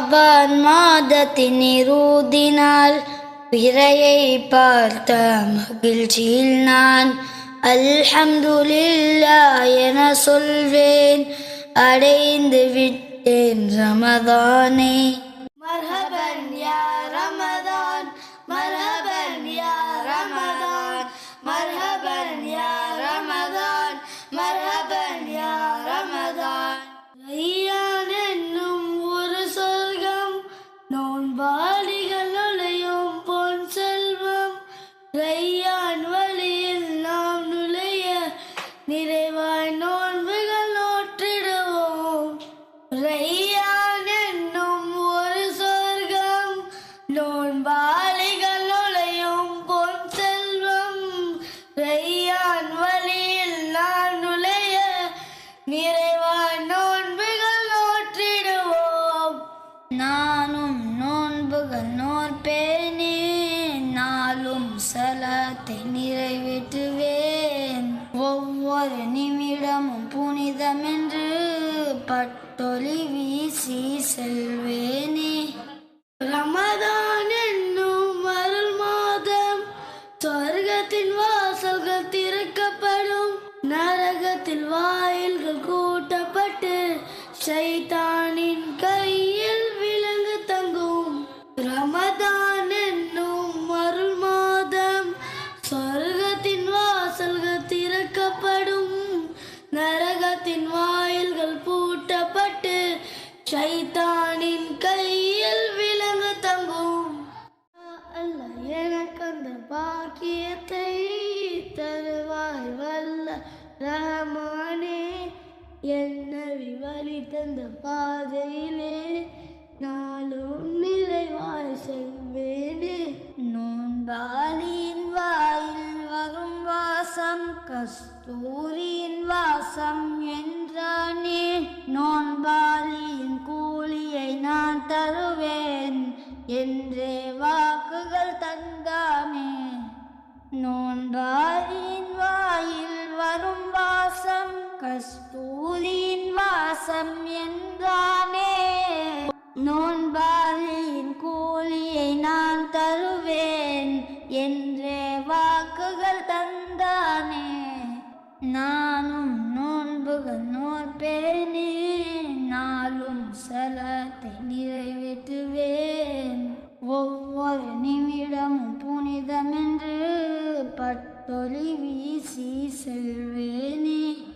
ஷாபான் மாதத்தின் இருதினால் பிறையை பார்த்த மகிழ்ச்சியில் நான் அல்ஹம்துலில்லா என சொல்வேன் அடைந்து விட்டேன் ரமதானே மர்ஹபன் யா ரமதான் மர்ஹபன் யா ரமதான் மர்ஹபன் யா ரமதான் மர்ஹபன் ரையான் வழியில் நான் நுழைய நிறைவான் நோன்புகள் நோற்றிடுவோம். நானும் நோன்புகள் நோற்பேனே நாளும் சலத்தை நிறைவேற்றுவேன். ஒவ்வொரு நிமிடமும் புனிதமென்று பட்டொலி வீசி செல்வேனே. சைத்தானின் கையில் விலங்கு தங்கும். ரமதான் என்னும் அருள் மாதம் சொர்க்கத்தின் வாசல்கள் திறக்கப்படும். நரகத்தின் வாயில்கள் பூட்டப்பட்டு சைத்தானின் கையில் விலங்கு தங்கும். அல்ல எனக்கு அந்த பாக்கியத்தை தருவாய் வல்ல ரஹமானே என்ன சிறந்த பாதையிலே நாளும் நிறைவாய் செல்வேனே. நோன்பாளியின் வாயில் வரும் வாசம் கஸ்தூரியின் வாசம் என்றானே. நோன்பாளியின் கூலியை நான் தருவேன் என்றே வாக்குகள் தந்தாமே நோன்பாளியின் வாசம் என்றானே? நோன்பாளியின் கூலியை நான் தருவேன். என்றே வாக்குகள் தந்தானே. நானும் நோன்புகள் நோற்பேனே. நாளும் சலத்தை நிறைவேற்றுவேன். ஒவ்வொரு நிமிடமும் புனிதமென்று பட்டொலி வீசி செல்வேனே.